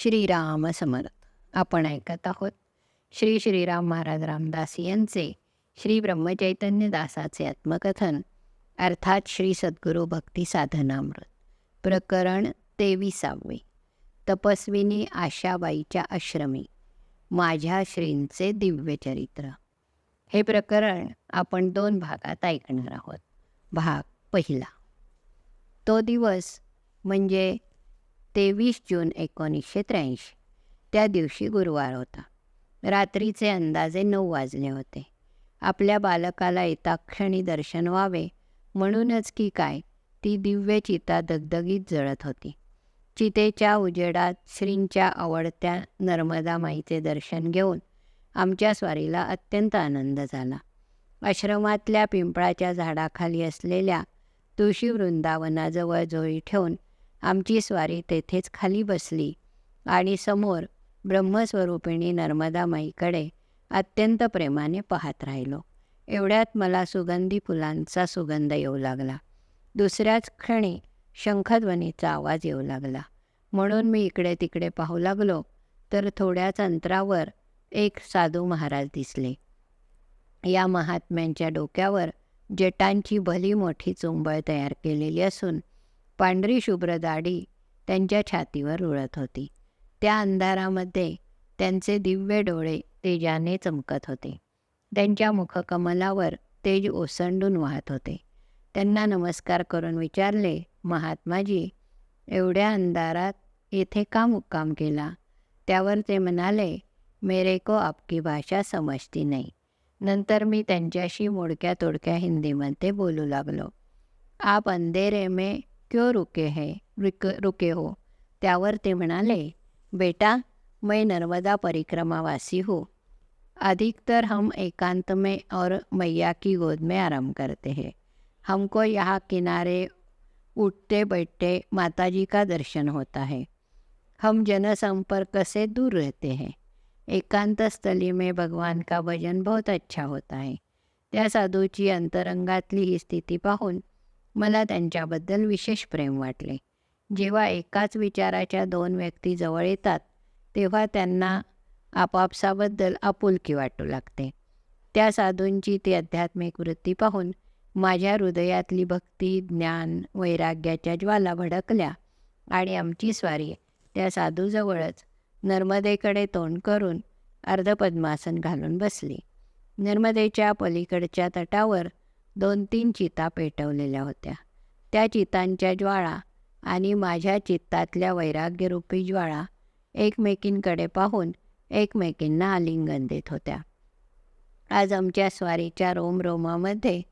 श्रीराम समर्थ. आपण ऐकत आहोत श्री श्रीराम महाराज रामदास यांचे श्री ब्रह्मचैतन्य दासाचे आत्मकथन अर्थात श्री सद्गुरू भक्ती साधनामृत. प्रकरण तेविसावे. तपस्विनी आशाबाईच्या आश्रमी माझ्या श्रींचे दिव्यचरित्र हे प्रकरण आपण दोन भागात ऐकणार आहोत. भाग पहिला. तो दिवस म्हणजे तेवीस जून एकोणीसशे त्र्याऐंशी. त्या दिवशी गुरुवार होता. रात्रीचे अंदाजे नऊ वाजले होते. आपल्या बालकाला येताक्षणी दर्शन व्हावे म्हणूनच की काय ती दिव्य चिता दगदगीत जळत होती. चितेच्या उजेडात श्रींच्या आवडत्या नर्मदा माईचे दर्शन घेऊन आमच्या स्वारीला अत्यंत आनंद झाला. आश्रमातल्या पिंपळाच्या झाडाखाली असलेल्या तुळशी वृंदावनाजवळ जोळी ठेवून आमची स्वारी तेथेच खाली बसली आणि समोर ब्रह्मस्वरूपिणी नर्मदामाईकडे अत्यंत प्रेमाने पाहत राहिलो. एवढ्यात मला सुगंधी फुलांचा सुगंध येऊ लागला. दुसऱ्याच क्षणी शंखध्वनीचा आवाज येऊ लागला. म्हणून मी इकडे तिकडे पाहू लागलो तर थोड्याच अंतरावर एक साधू महाराज दिसले. या महात्म्यांच्या डोक्यावर जटांची भली मोठी चुंबळ तयार केलेली असून पांढरी शुभ्र दाढी त्यांच्या छातीवर रुळत होती. त्या अंधारामध्ये त्यांचे दिव्य डोळे तेजाने चमकत होते. त्यांच्या मुखकमलावर तेज ओसंडून वाहत होते. त्यांना नमस्कार करून विचारले महात्माजी एवढ्या अंधारात येथे का मुक्काम केला? त्यावर ते म्हणाले मेरे को आपकी भाषा समजती नाही. नंतर मी त्यांच्याशी मोडक्या तोडक्या हिंदीमध्ये बोलू लागलो. आप अंधेरे में क्यों रुके है? रुक, रुके हो। त्यावर ते म्हणाले, बेटा, मैं नर्मदा परिक्रमावासी हूँ। अधिकतर हम एकांत में और मैया की गोद में आराम करते हैं। हमको यहाँ किनारे उठते बैठते माताजी का दर्शन होता है। हम जनसंपर्क से दूर रहते हैं। एकांत स्थली में भगवान का भजन बहुत अच्छा होता है। त्या साधूची अंतरंगातली ही स्थिती पाहून मला त्यांच्याबद्दल विशेष प्रेम वाटले. जेव्हा एकाच विचाराच्या दोन व्यक्ती जवळ येतात तेव्हा त्यांना आपापसाबद्दल आपुलकी वाटू लागते. त्या साधूंची ती आध्यात्मिक वृत्ती पाहून माझ्या हृदयातली भक्ती ज्ञान वैराग्याच्या ज्वाला भडकल्या आणि आमची स्वारी त्या साधूजवळच नर्मदेकडे तोंड करून अर्धपद्मासन घालून बसली. नर्मदेच्या पलीकडच्या तटावर दोन तीन चिता पेटवलेल्या होत्या. त्या चितांच्या ज्वाळा आणि माझ्या चित्तातल्या वैराग्यरूपी ज्वाळा एकमेकींकडे पाहून एकमेकींना आलिंगन देत होत्या. आज आमच्या स्वारीच्या रोमरोमामध्ये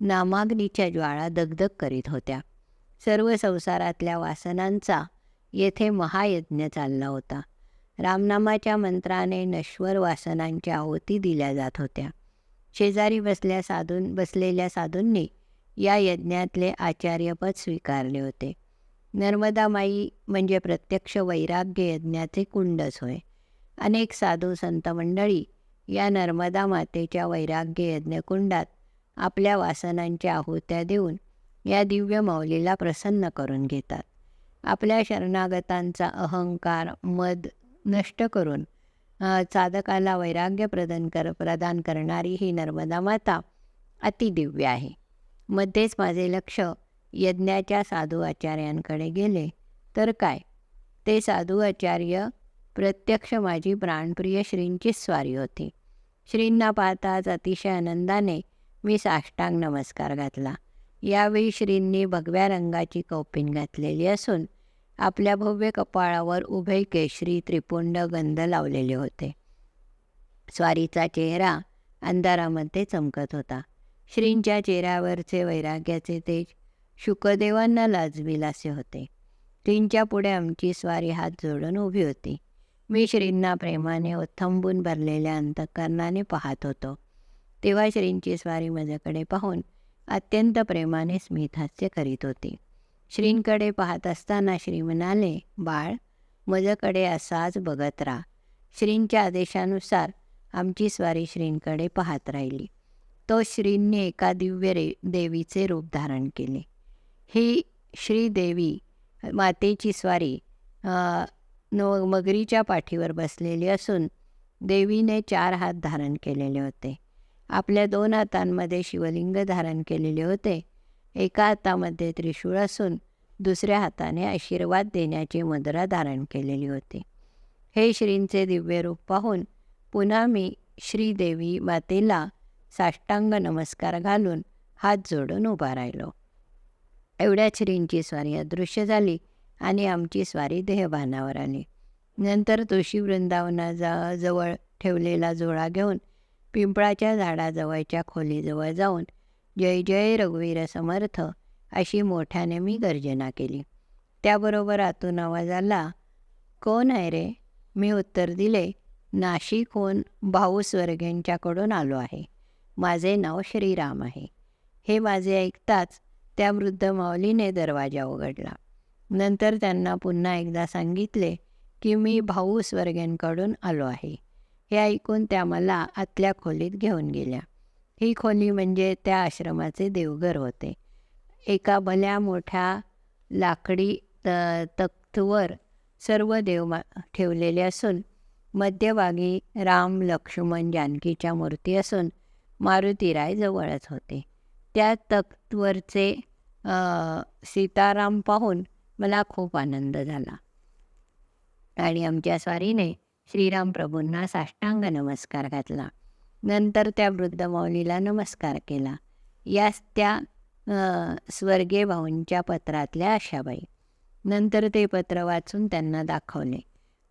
नामाग्नीच्या ज्वाळा दगदग करीत होत्या. सर्व संसारातल्या वासनांचा येथे महायज्ञ चालला होता. रामनामाच्या मंत्राने नश्वर वासनांच्या आहुती दिल्या जात होत्या. शेजारी बसल्या साधून बसलेल्या साधूंनी या यज्ञातले आचार्यपद स्वीकारले होते. नर्मदा माई म्हणजे प्रत्यक्ष वैराग्य यज्ञाचे कुंडच होय. अनेक साधू संत मंडळी या नर्मदा मातेच्या वैराग्य यज्ञकुंडात आपल्या वासनांच्या आहुत्या देऊन या दिव्य माऊलीला प्रसन्न करून घेतात. आपल्या शरणागतांचा अहंकार मद नष्ट करून साधकाला वैराग्य प्रदान कर प्रदान करणारी ही नर्मदा माता अतिदिव्य आहे. मध्येच माझे लक्ष यज्ञाच्या साधू आचार्यांकडे गेले. तर काय? ते साधू आचार्य प्रत्यक्ष माझी प्राणप्रिय श्रींचीच स्वारी होती. श्रींना पाहताच अतिशय आनंदाने मी साष्टांग नमस्कार घातला. यावेळी श्रींनी भगव्या रंगाची कौपिन घातलेली असून आपल्या भव्य कपाळावर उभे केशरी त्रिपुंड गंध लावलेले होते. स्वारीचा चेहरा अंधारामध्ये चमकत होता. श्रींच्या चेहऱ्यावरचे वैराग्याचे तेज शुकदेवांना लाजविलासे होते. श्रींच्या पुढे आमची स्वारी हात जोडून उभी होती. मी श्रींना प्रेमाने ओथंबून भरलेल्या अंतकरणाने पाहत होतो. तेव्हा श्रींची स्वारी माझ्याकडे पाहून अत्यंत प्रेमाने स्मितहास्य करीत होती. श्रींकडे पाहत असताना श्री म्हणाले बाळ मजकडे असाच बघत राहा. श्रींच्या आदेशानुसार आमची स्वारी श्रींकडे पाहत राहिली. तो श्रींनी एका दिव्य रे देवीचे रूप धारण केले. ही श्रीदेवी मातेची स्वारी न मगरीच्या पाठीवर बसलेली असून देवीने चार हात धारण केलेले होते. आपल्या दोन हातांमध्ये शिवलिंग धारण केलेले होते. एका हातामध्ये त्रिशूळ असून दुसऱ्या हाताने आशीर्वाद देण्याची मुद्रा धारण केलेली होती. हे श्रींचे दिव्य रूप पाहून पुन्हा मी श्रीदेवी मातेला साष्टांग नमस्कार घालून हात जोडून उभा राहिलो. एवढ्या श्रींची स्वारी अदृश्य झाली आणि आमची स्वारी देहभानावर आली. नंतर तुळशी वृंदावनाजा जवळ ठेवलेला जोळा घेऊन पिंपळाच्या झाडाजवळच्या खोलीजवळ जाऊन जय जय रघुवीर समर्थ अशी मोठ्याने मी गर्जना केली. त्याबरोबर आतून आवाज आला कोण आहे रे मी उत्तर दिले नाशिकहून भाऊ स्वर्गेंच्याकडून आलो आहे. माझे नाव श्रीराम आहे हे माझे ऐकताच त्या वृद्ध माऊलीने दरवाजा उघडला. नंतर त्यांना पुन्हा एकदा सांगितले की मी भाऊ स्वर्गेंकडून आलो आहे. हे ऐकून त्या मला आतल्या खोलीत घेऊन गेल्या. ही खोली म्हणजे त्या आश्रमाचे देवघर होते. एका भल्या मोठ्या लाकडी त तख्तवर सर्व देव मा ठेवलेले असून मध्यभागी राम लक्ष्मण जानकीच्या मूर्ती असून मारुतीराय जवळच होते. त्या तख्तवरचे सीताराम पाहून मला खूप आनंद झाला. आणि आमच्या स्वारीने श्रीराम प्रभूंना साष्टांग नमस्कार घातला. नंतर त्या वृद्ध माऊलीला नमस्कार केला. यास त्या स्वर्गीय भाऊंच्या पत्रातल्या आशाबाई. नंतर ते पत्र वाचून त्यांना दाखवले.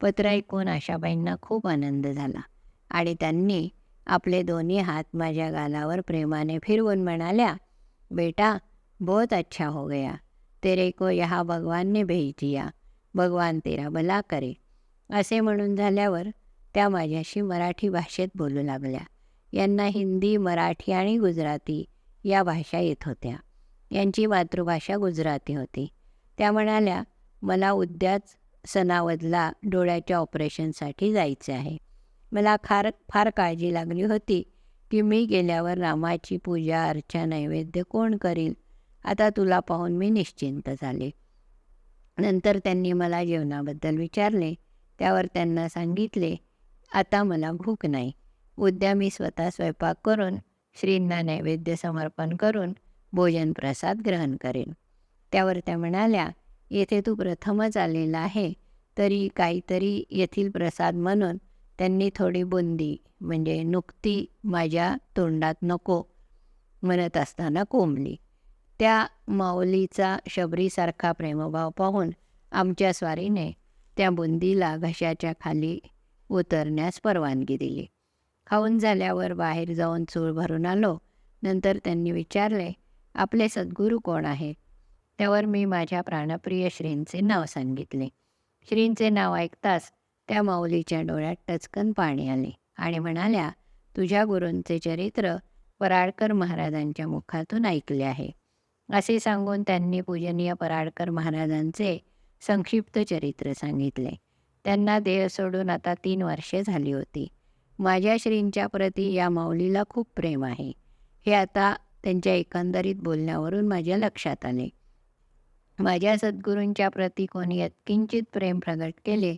पत्र ऐकून आशाबाईंना खूप आनंद झाला आणि त्यांनी आपले दोन्ही हात माझ्या गालावर प्रेमाने फिरवून म्हणाल्या बेटा बहुत अच्छा हो गया. तेरे को यहाँ भगवान ने भेज दिया. भगवान तेरा भला करे. असे म्हणून झाल्यावर त्या माझ्याशी मराठी भाषेत बोलू लागल्या. यांना हिंदी मराठी आणि गुजराती या भाषा येत होत्या. यांची मातृभाषा गुजराती होती. त्या म्हणाल्या मला उद्याच सणावदला डोळ्याच्या ऑपरेशनसाठी जायचे आहे. मला खार फार काळजी लागली होती की मी गेल्यावर रामाची पूजा अर्चा नैवेद्य कोण करील आता तुला पाहून मी निश्चिंत झाले. नंतर त्यांनी मला जेवणाबद्दल विचारले. त्यावर त्यांना सांगितले आता मला भूक नाही. उद्या मी स्वतः स्वयंपाक करून श्रींना नैवेद्य समर्पण करून भोजन प्रसाद ग्रहण करेन. त्यावर त्या म्हणाल्या येथे तू प्रथमच आलेला आहे तरी काहीतरी येथील प्रसाद म्हणून त्यांनी थोडी बुंदी म्हणजे नुकती माझ्या तोंडात नको म्हणत असताना कोंबली. त्या माऊलीचा शबरीसारखा प्रेमभाव पाहून आमच्या स्वारीने त्या बुंदीला घशाच्या खाली उतरण्यास परवानगी दिली. खाऊन झाल्यावर बाहेर जाऊन चूळ भरून आलो. नंतर त्यांनी विचारले आपले सद्गुरू कोण आहे त्यावर मी माझ्या प्राणप्रिय श्रींचे नाव सांगितले. श्रींचे नाव ऐकताच त्या माऊलीच्या डोळ्यात टचकन पाणी आले आणि म्हणाल्या तुझ्या गुरूंचे चरित्र पराडकर महाराजांच्या मुखातून ऐकले आहे. असे सांगून त्यांनी पूजनीय पराडकर महाराजांचे संक्षिप्त चरित्र सांगितले. त्यांना देह सोडून आता तीन वर्षे झाली होती. माझ्या श्रींच्या प्रती या माऊलीला खूप प्रेम आहे. हे आता त्यांच्या एकंदरीत बोलण्यावरून माझ्या लक्षात आले. माझ्या सद्गुरूंच्या प्रती कोणी यत्किंचित प्रेम प्रगट केले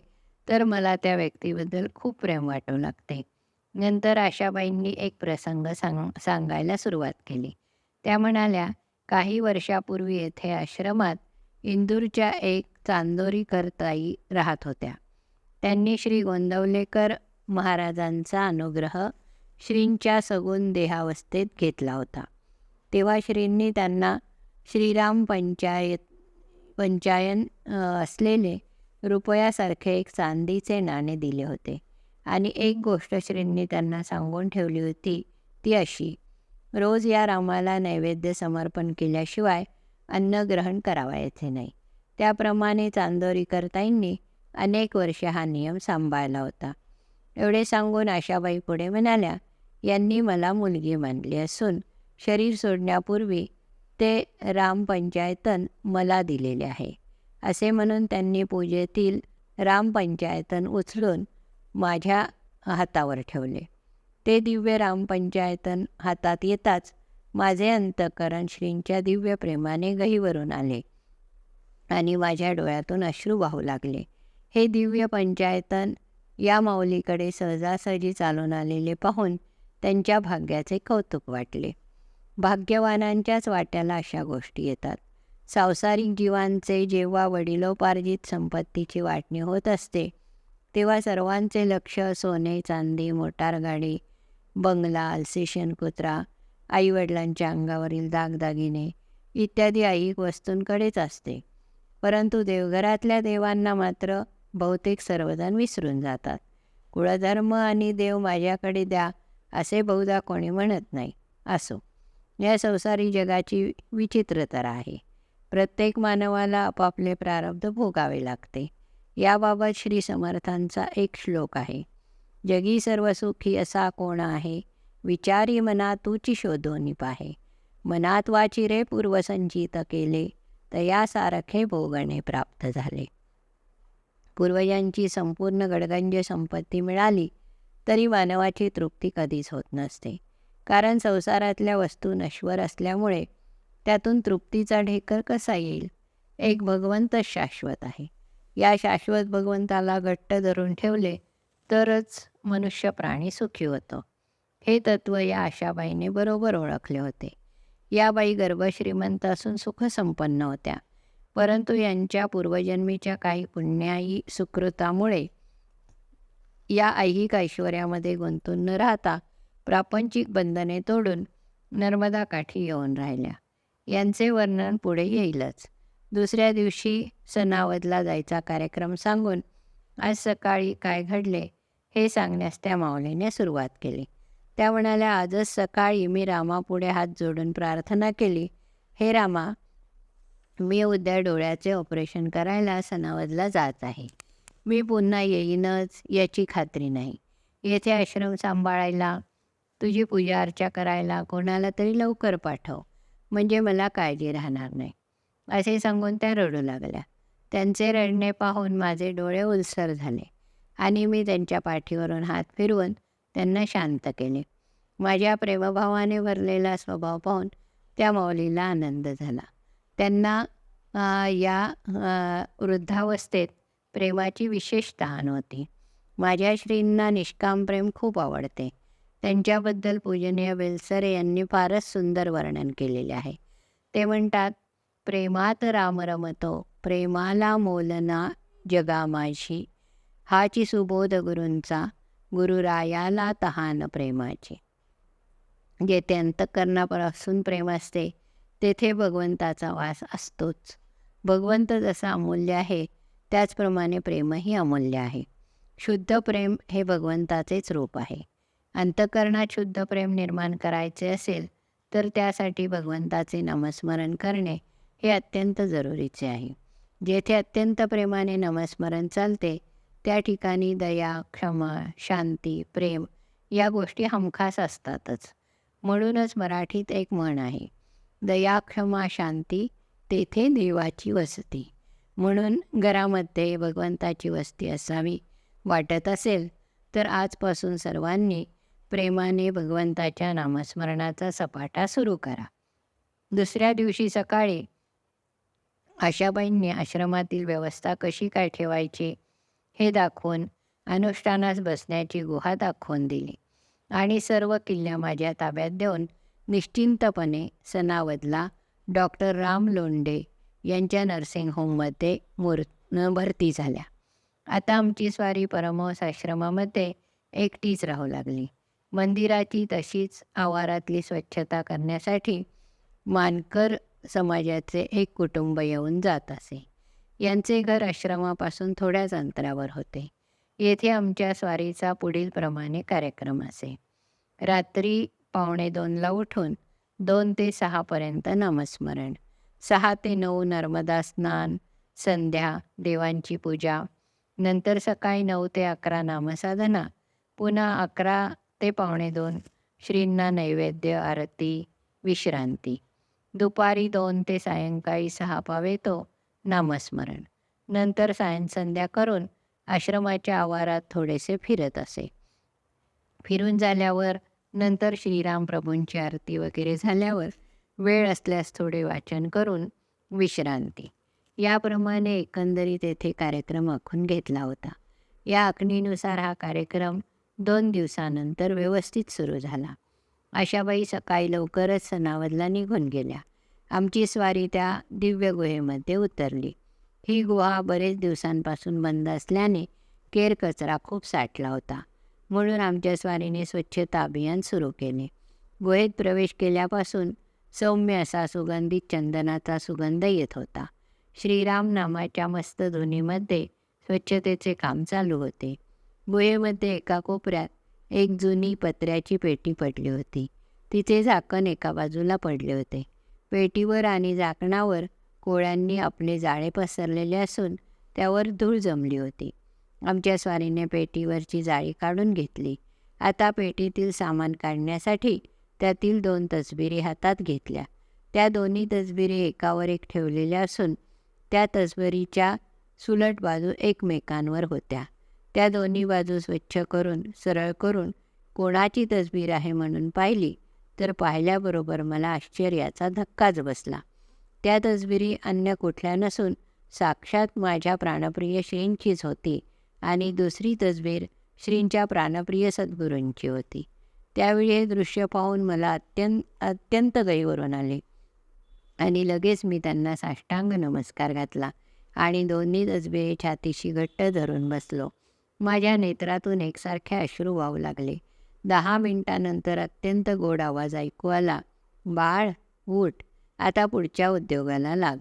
तर मला त्या व्यक्तीबद्दल खूप प्रेम वाटू लागते. नंतर आशाबाईंनी एक प्रसंग सांग सांगायला सुरुवात केली. त्या म्हणाल्या काही वर्षापूर्वी येथे आश्रमात इंदूरच्या एक चांदोरीकर ताई राहत होत्या. त्यांनी श्री गोंदवलेकर महाराजांचा अनुग्रह श्रींच्या सगुण देहावस्थेत घेतला होता. तेव्हा श्रींनी त्यांना श्रीराम पंचायत पंचायन असलेले रुपयासारखे एक चांदीचे नाणे दिले होते. आणि एक गोष्ट श्रींनी त्यांना सांगून ठेवली होती ती अशी रोज या रामाला नैवेद्य समर्पण केल्याशिवाय अन्न ग्रहण करावायचे नाही. त्याप्रमाणे चांदोरीकरताईंनी अनेक वर्ष हा नियम सांभाळला होता. एवढे सांगून आशाबाई पुढे म्हणाल्या यांनी मला मुलगी मानली असून शरीर सोडण्यापूर्वी ते रामपंचायतन मला दिलेले आहे. असे म्हणून त्यांनी पूजेतील रामपंचायतन उचलून माझ्या हातावर ठेवले. ते दिव्य रामपंचायतन हातात येताच माझे अंतकरण श्रींच्या दिव्य प्रेमाने गहीवरून आले आणि माझ्या डोळ्यातून अश्रू वाहू लागले. हे दिव्य पंचायतन या माऊलीकडे सहजासहजी चालून आलेले पाहून त्यांच्या भाग्याचे कौतुक वाटले. भाग्यवानांच्याच वाट्याला अशा गोष्टी येतात. सांसारिक जीवांचे जेव्हा वडिलोपार्जित संपत्तीची वाटणी होत असते तेव्हा सर्वांचे लक्ष सोने चांदी मोटारगाडी बंगला अल्सेशन कुत्रा आईवडिलांच्या अंगावरील दागदागिने इत्यादी ऐहिक वस्तूंकडेच असते. परंतु देवघरातल्या देवांना मात्र बहुतेक सर्वजण विसरून जातात. कुळधर्म आणि देव माझ्याकडे द्या असे बहुधा कोणी म्हणत नाही असो. या संसारी जगाची विचित्रता आहे. प्रत्येक मानवाला आपापले प्रारब्ध भोगावे लागते. याबाबत श्री समर्थांचा एक श्लोक आहे. जगी सर्व सुखी असा कोण आहे? विचारी मना तूची शोधोनी पाहे मनात वाचिरे पूर्वसंचित केले तयासारखे भोगणे प्राप्त झाले. पूर्वजांची संपूर्ण गडगंज संपत्ती मिळाली तरी मानवाची तृप्ती कधीच होत नसते. कारण संसारातल्या वस्तू नश्वर असल्यामुळे त्यातून तृप्तीचा ढेकर कसा येईल? एक भगवंत शाश्वत आहे. या शाश्वत भगवंताला घट्ट धरून ठेवले तरच मनुष्य प्राणी सुखी होतो. हे तत्त्व या आशाबाईने बरोबर ओळखले होते. या बाई गर्भश्रीमंत असून सुखसंपन्न होत्या. परंतु यांच्या पूर्वजन्मीच्या काही पुण्याई सुकृतामुळे या ऐहिक ऐश्वर्यामध्ये गुंतून न राहता प्रापंचिक बंधने तोडून नर्मदा काठी येऊन राहिल्या. यांचे वर्णन पुढे येईलच. दुसऱ्या दिवशी सनावदला जायचा कार्यक्रम सांगून आज सकाळी काय घडले हे सांगण्यास त्या माऊलीने सुरुवात केली. त्या म्हणाल्या आजच सकाळी मी रामापुढे हात जोडून प्रार्थना केली. हे रामा मी उद्या डोळ्याचे ऑपरेशन करायला सनावदला जात आहे. मी पुन्हा येईनच याची खात्री नाही. येथे आश्रम सांभाळायला तुझी पूजा अर्चा करायला कोणाला तरी लवकर पाठव. म्हणजे मला काळजी राहणार नाही. असे सांगून त्या रडू लागल्या. त्यांचे रडणे पाहून माझे डोळे उलसर झाले आणि मी त्यांच्या पाठीवरून हात फिरवून त्यांना शांत केले. माझ्या प्रेमभावाने भरलेला स्वभाव पाहून त्या माऊलीला आनंद झाला. त्यांना या वृद्धावस्थेत प्रेमाची विशेष तहान होती. माझ्या श्रींना निष्काम प्रेम खूप आवडते. त्यांच्याबद्दल पूजनीय वेलसरे यांनी फारच सुंदर वर्णन केलेले आहे. ते म्हणतात प्रेमात राम रमतो प्रेमाला मोलना जगा माझी. हाची सुबोध गुरूंचा गुरुरायाला तहान प्रेमाची. जेथे अंतकरणापासून प्रेम असते तेथे भगवंताचा वास असतोच. भगवंत जसा अमूल्य आहे त्याचप्रमाणे प्रेमही अमूल्य आहे. शुद्ध प्रेम हे भगवंताचेच रूप आहे. अंतकरणात शुद्ध प्रेम निर्माण करायचे असेल तर त्यासाठी भगवंताचे नामस्मरण करणे हे अत्यंत जरुरीचे आहे. जेथे अत्यंत प्रेमाने नामस्मरण चालते त्या ठिकाणी दया क्षमा शांती प्रेम या गोष्टी हमखास असतातच. म्हणूनच मराठीत एक म्हण आहे दया क्षमा शांती तेथे देवाची वसती. म्हणून घरामध्ये भगवंताची वस्ती असावी. वाटत असेल तर आजपासून सर्वांनी प्रेमाने भगवंताच्या नामस्मरणाचा सपाटा सुरू करा. दुसऱ्या दिवशी सकाळी आशाबाईंनी आश्रमातील व्यवस्था कशी काय ठेवायची हे दाखवून अनुष्ठानास बसण्याची गुहा दाखवून दिली. आणि सर्व किल्ल्या माझ्या ताब्यात देऊन निश्चिंतपणे सनावदला डॉक्टर राम लोंडे यांच्या नर्सिंग होममध्ये मूर भरती झाल्या. आता आमची स्वारी परमहंस आश्रमामध्ये एकटीच राहू लागली. मंदिराची तशीच आवारातली स्वच्छता करण्यासाठी मानकर समाजाचे एक कुटुंब येऊन जात असे. यांचे घर आश्रमापासून थोड्याच अंतरावर होते. येथे आमच्या स्वारीचा पुढील प्रमाणे कार्यक्रम असे. रात्री पावणे दोनला उठून दोन ते सहापर्यंत नामस्मरण. सहा ते नऊ नर्मदा स्नान संध्या देवांची पूजा. नंतर सकाळी नऊ ते अकरा नामसाधना. पुन्हा अकरा ते पावणे दोन. श्रींना नैवेद्य आरती विश्रांती. दुपारी दोन ते सायंकाळी सहा पावेतो नामस्मरण. नंतर सायं संध्या करून आश्रमाच्या आवारात थोडेसे फिरत असे. फिरून झाल्यावर नंतर श्रीराम प्रभूंची आरती वगैरे झाल्यावर वेळ असल्यास थोडे वाचन करून विश्रांती. याप्रमाणे एकंदरीत येथे कार्यक्रम आखून घेतला होता. या आखणीनुसार हा कार्यक्रम दोन दिवसानंतर व्यवस्थित सुरू झाला. आशाबाई सकाळी लवकरच सणावदला निघून गेल्या. आमची स्वारी त्या दिव्य गुहेमध्ये उतरली. ही गुहा बरेच दिवसांपासून बंद असल्याने केर कचरा खूप साठला होता. म्हणून आमच्या स्वारीने स्वच्छता अभियान सुरू केले. गुहेत प्रवेश केल्यापासून सौम्य असा सुगंधित चंदनाचा सुगंध येत होता. श्रीराम नामाच्या मस्त धुनीमध्ये स्वच्छतेचे काम चालू होते. गुहेमध्ये एका कोपऱ्यात एक जुनी पत्र्याची पेटी पडली होती. तिचे झाकण एका बाजूला पडले होते. पेटीवर आणि झाकणावर कोळ्यांनी आपले जाळे पसरलेले असून त्यावर धूळ जमली होती. आमच्या स्वारीने पेटीवरची जाळी काढून घेतली. आता पेटीतील सामान काढण्यासाठी त्यातील दोन तसबिरी हातात घेतल्या. त्या दोन्ही तसबिरी एकावर एक ठेवलेल्या असून त्या तसबिरीच्या सुलट बाजू एकमेकांवर होत्या. त्या दोन्ही बाजू स्वच्छ करून सरळ करून कोणाची तसबीर आहे म्हणून पाहिली तर पाहिल्याबरोबर मला आश्चर्याचा धक्काच बसला. त्या तसबिरी अन्य कुठल्या नसून साक्षात माझ्या प्राणप्रिय श्रींचीच होती. आणि दुसरी तजबीर श्रींच्या प्राणप्रिय सद्गुरूंची होती. त्यावेळी हे दृश्य पाहून मला अत्यंत अत्यंत गैवरून आले. आणि लगेच मी त्यांना साष्टांग नमस्कार घातला आणि दोन्ही तजबे छातीशी घट्ट धरून बसलो. माझ्या नेत्रातून एकसारखे अश्रू वाहू लागले. दहा मिनिटानंतर अत्यंत गोड आवाज ऐकू आला बाळ उठ आता पुढच्या उद्योगाला लाग.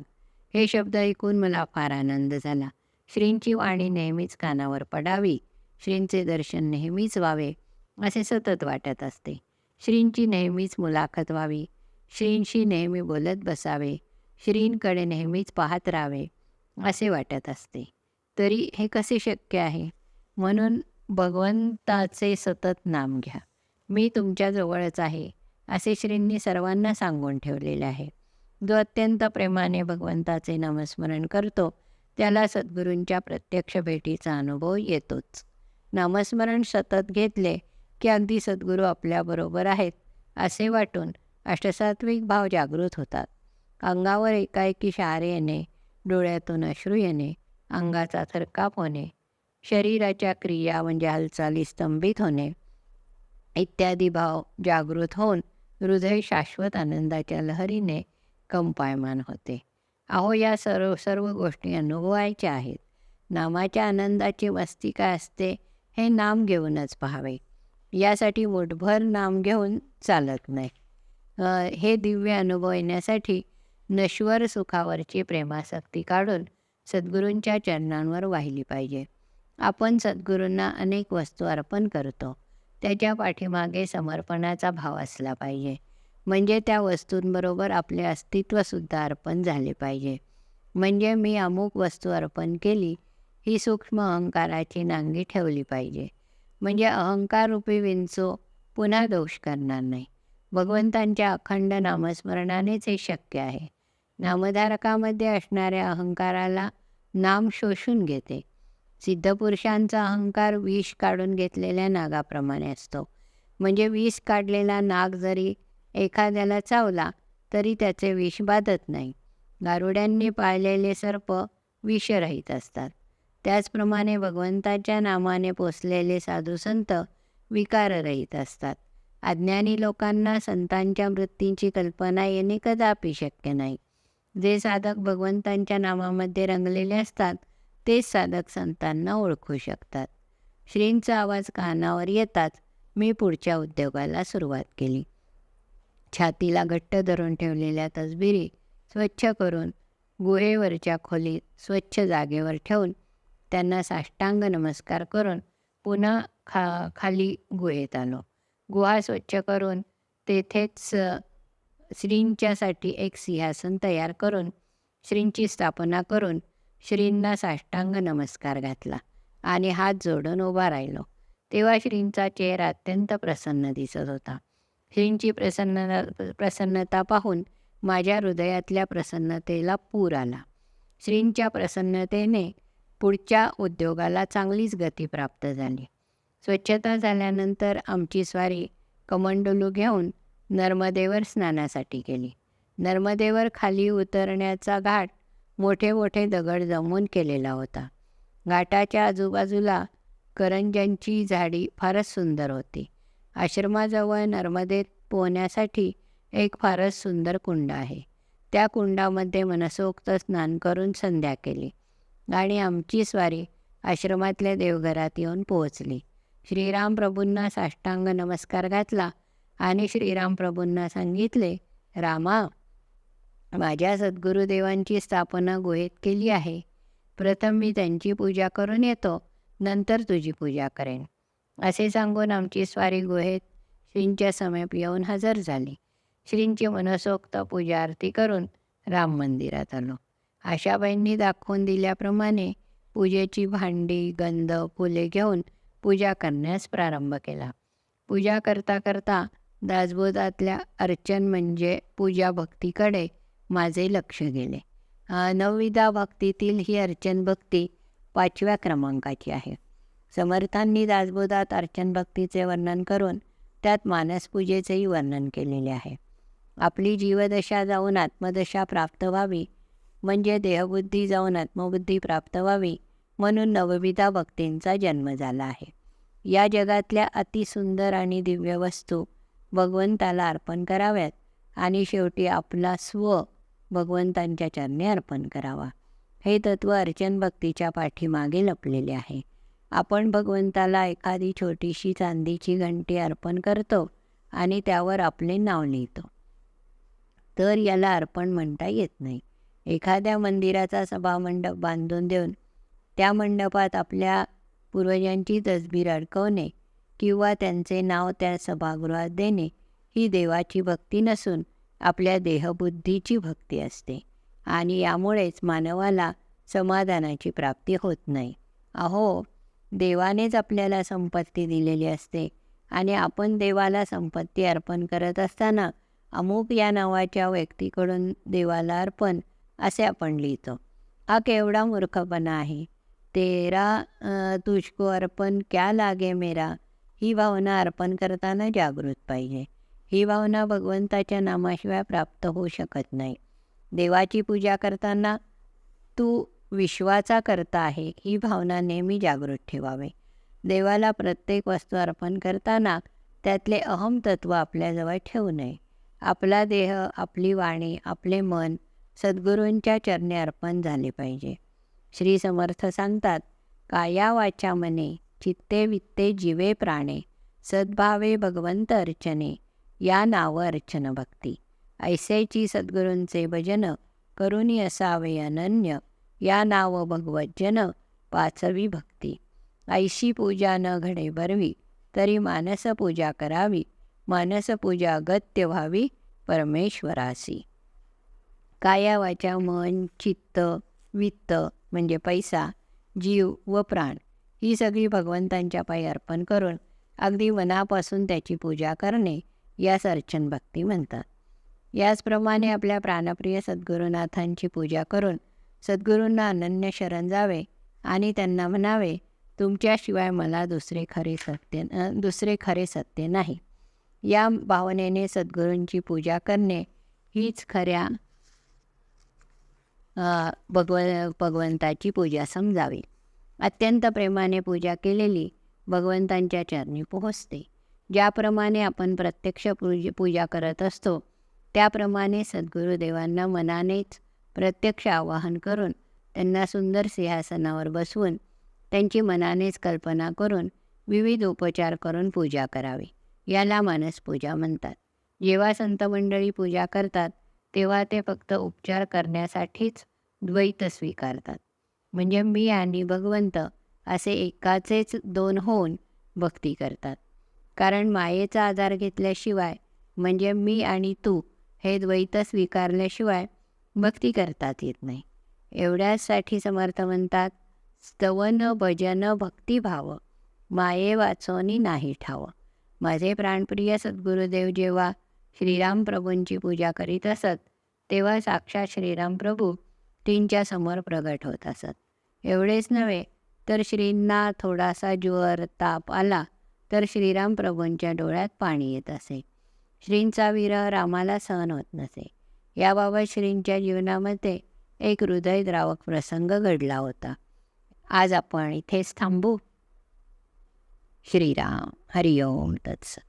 हे शब्द ऐकून मला फार आनंद झाला. श्रींची वाणी नेहमीच कानावर पडावी. श्रींचे दर्शन नेहमीच व्हावे असे सतत वाटत असते. श्रींची नेहमीच मुलाखत व्हावी. श्रींशी नेहमी बोलत बसावे. श्रींकडे नेहमीच पाहत राहावे असे वाटत असते. तरी हे कसे शक्य आहे? म्हणून भगवंताचे सतत नाम घ्या. मी तुमच्याजवळच आहे असे श्रींनी सर्वांना सांगून ठेवलेले आहे. जो अत्यंत प्रेमाने भगवंताचे नामस्मरण करतो त्याला सद्गुरूंच्या प्रत्यक्ष भेटीचा अनुभव येतोच. नामस्मरण सतत घेतले की अगदी सद्गुरू आपल्याबरोबर आहेत असे वाटून अष्टसात्विक भाव जागृत होतात. अंगावर एकाएकी शार येणे डोळ्यातून अश्रू येणे अंगाचा थरकाप होणे शरीराच्या क्रिया म्हणजे हालचाली स्तंभित होणे इत्यादी भाव जागृत होऊन हृदय शाश्वत आनंदाच्या लहरीने कंपायमान होते. अहो या सर्व सर्व गोष्टी अनुभवायच्या आहेत. नामाच्या आनंदाची मस्ती काय असते हे नाम घेऊनच पाहावे. यासाठी मुठभर नाम घेऊन चालत नाही. हे दिव्य अनुभव येण्यासाठी नश्वर सुखावरची प्रेमासक्ती काढून सद्गुरूंच्या चरणांवर वाहिली पाहिजे. आपण सद्गुरूंना अनेक वस्तू अर्पण करतो. त्याच्या पाठीमागे समर्पणाचा भाव असला पाहिजे. म्हणजे त्या वस्तूंबरोबर आपले अस्तित्वसुद्धा अर्पण झाले पाहिजे. म्हणजे मी अमुक वस्तू अर्पण केली ही सूक्ष्म अहंकाराची नांगी ठेवली पाहिजे. म्हणजे अहंकाररूपी विंचो पुन्हा दोष करणार नाही. भगवंतांच्या अखंड नामस्मरणानेच हे शक्य आहे. नामधारकामध्ये असणाऱ्या अहंकाराला नाम शोषून घेते. सिद्धपुरुषांचा अहंकार विष काढून घेतलेल्या नागाप्रमाणे असतो. म्हणजे विष काढलेला नाग जरी एखाद्याला चावला तरी त्याचे विष बाधत नाही. गारुड्यांनी पाळलेले सर्प विषरहित असतात. त्याचप्रमाणे भगवंताच्या नामाने पोचलेले साधुसंत विकाररहित असतात. अज्ञानी लोकांना संतांच्या वृत्तींची कल्पना येणे कदापि शक्य नाही. जे साधक भगवंतांच्या नामामध्ये रंगलेले असतात तेच साधक संतांना ओळखू शकतात. श्रींचा आवाज कानावर येताच मी पुढच्या उद्योगाला सुरुवात केली. छातीला घट्ट धरून ठेवलेल्या तसबिरी स्वच्छ करून गुहेवरच्या खोलीत स्वच्छ जागेवर ठेवून त्यांना साष्टांग नमस्कार करून पुन्हा खा खाली गुहेत आलो. गुहा स्वच्छ करून तेथेच श्रींच्यासाठी एक सिंहासन तयार करून श्रींची स्थापना करून श्रींना साष्टांग नमस्कार घातला आणि हात जोडून उभा राहिलो. तेव्हा श्रींचा चेहरा अत्यंत प्रसन्न दिसत होता. श्रींची प्रसन्न प्रसन्नता पाहून माझ्या हृदयातल्या प्रसन्नतेला पूर आला. श्रींच्या प्रसन्नतेने पुढच्या उद्योगाला चांगलीच गती प्राप्त झाली. स्वच्छता झाल्यानंतर आमची स्वारी कमंडलू घेऊन नर्मदेवर स्नानासाठी गेली. नर्मदेवर खाली उतरण्याचा घाट मोठे मोठे दगड जमून केलेला होता. घाटाच्या आजूबाजूला करंजांची झाडी फारच सुंदर होती. आश्रमाजवळ नर्मदेत पोहण्यासाठी एक फारच सुंदर कुंड आहे. त्या कुंडामध्ये मनसोक्त स्नान करून संध्या केली आणि आमची स्वारी आश्रमातल्या देवघरात येऊन पोहोचली. श्रीराम प्रभूंना साष्टांग नमस्कार घातला आणि श्रीराम प्रभूंना सांगितले रामा माझ्या सद्गुरुदेवांची स्थापना गुहेत केली आहे. प्रथम मी त्यांची पूजा करून येतो नंतर तुझी पूजा करेन. असे सांगून आमची स्वारी गुहेत श्रींच्या समीप येऊन हजर झाली. श्रींची मनसोक्त पूजा आरती करून राम मंदिरात आलो. आशाबाईंनी दाखवून दिल्याप्रमाणे पूजेची भांडी गंध फुले घेऊन पूजा करण्यास प्रारंभ केला. पूजा करता करता दासबोधातल्या अर्चन म्हणजे पूजा भक्तीकडे माझे लक्ष गेले. नवविधा भक्तीतील ही अर्चन भक्ती पाचव्या क्रमांकाची आहे. समर्थांनी दासबोधात अर्चन भक्तीचे वर्णन करून त्यात मानसपूजेचेही वर्णन केलेले आहे. आपली जीवदशा जाऊन आत्मदशा प्राप्त व्हावी म्हणजे देहबुद्धी जाऊन आत्मबुद्धी प्राप्त व्हावी म्हणून नवविधा भक्तींचा जन्म झाला आहे. या जगातल्या अतिसुंदर आणि दिव्य वस्तू भगवंताला अर्पण कराव्यात आणि शेवटी आपला स्व भगवंतांच्या चरणी अर्पण करावा. हे तत्त्व अर्चन भक्तीच्या पाठीमागे लपलेले आहे. आपण भगवंताला एखादी छोटीशी चांदीची घंटी अर्पण करतो आणि त्यावर आपले नाव लिहितो. तर याला अर्पण म्हणता येत नाही. एखाद्या मंदिराचा सभामंडप बांधून देऊन त्या मंडपात आपल्या पूर्वजांची तसबीर अडकवणे किंवा त्यांचे नाव त्या सभागृहात देणे ही देवाची भक्ती नसून आपल्या देहबुद्धीची भक्ती असते आणि यामुळेच मानवाला समाधानाची प्राप्ती होत नाही. अहो देवानेच आपल्याला संपत्ती दिलेली असते. आणि आपण देवाला संपत्ती अर्पण करत असताना अमुक या नावाच्या व्यक्तीकडून देवाला अर्पण असे आपण लिहितो. हा केवढा मूर्खपणा आहे. तेरा तुझको अर्पण क्या लागे मेरा? ही भावना अर्पण करताना जागृत पाहिजे. ही भावना भगवंताच्या नामाशिवाय प्राप्त होऊ शकत नाही. देवाची पूजा करताना तू विश्वाचा करता आहे ही भावना नेहमी जागृत ठेवावे. देवाला प्रत्येक वस्तू अर्पण करताना त्यातले अहम तत्व आपल्याजवळ ठेवू नये. आपला देह आपली वाणी आपले मन सद्गुरूंच्या चरणी अर्पण झाले पाहिजे. श्री समर्थ सांगतात काया वाचा मने चित्ते वित्ते जीवे प्राणे सद्भावे भगवंत अर्चने या नाव अर्चन भक्ती. ऐसेची सद्गुरूंचे भजन करुणी असावे अनन्य या नाव भगवज्जन पाचवी भक्ती. ऐशी पूजा न घडे बरवी तरी मानस पूजा करावी मानसपूजा अगत्य व्हावी परमेश्वरासी. कायावाच्या मन चित्त वित्त म्हणजे पैसा जीव व प्राण ही सगळी भगवंतांच्या पायी अर्पण करून अगदी मनापासून त्याची पूजा करणे यास अर्चन भक्ती म्हणतात. याचप्रमाणे आपल्या प्राणप्रिय सद्गुरुनाथांची पूजा करून सद्गुरूंना अनन्य शरण जावे आणि त्यांना म्हणावे तुमच्याशिवाय मला दुसरे खरे सत्य दुसरे खरे सत्य नाही. या भावनेने सद्गुरूंची पूजा करणे हीच खऱ्या भगव भगवंताची पूजा समजावी. अत्यंत प्रेमाने पूजा केलेली भगवंतांच्या चरणी पोहोचते. ज्याप्रमाणे आपण प्रत्यक्ष पूज पूजा करत असतो त्याप्रमाणे सद्गुरुदेवांना मनानेच प्रत्यक्ष आवाहन करून त्यांना सुंदर सिंहासनावर बसवून त्यांची मनानेच कल्पना करून विविध उपचार करून पूजा करावी. याला मानसपूजा म्हणतात. जेव्हा संत मंडळी पूजा करतात तेव्हा ते फक्त उपचार करण्यासाठीच द्वैत स्वीकारतात. म्हणजे मी आणि भगवंत असे एकाचेच दोन होऊन भक्ती करतात. कारण मायेचा आधार घेतल्याशिवाय म्हणजे मी आणि तू हे द्वैत स्वीकारल्याशिवाय भक्ती करतात येत नाही. एवढ्यासाठी समर्थ म्हणतात स्तवन भजन भक्तिभाव माये वाचवणी नाही ठावं. माझे प्राणप्रिय सद्गुरुदेव जेव्हा श्रीराम प्रभूंची पूजा करीत असत तेव्हा साक्षात श्रीराम प्रभू तीनच्या समोर प्रगट होत असत. एवढेच नव्हे तर श्रींना थोडासा ज्वर ताप आला तर श्रीराम प्रभूंच्या डोळ्यात पाणी येत असे. श्रींचा विरह रामाला सहन होत नसे. याबाबत श्रींच्या जीवनामध्ये एक हृदयद्रावक प्रसंग घडला होता. आज आपण इथेच थांबू. श्रीराम हरिओम तत्सत.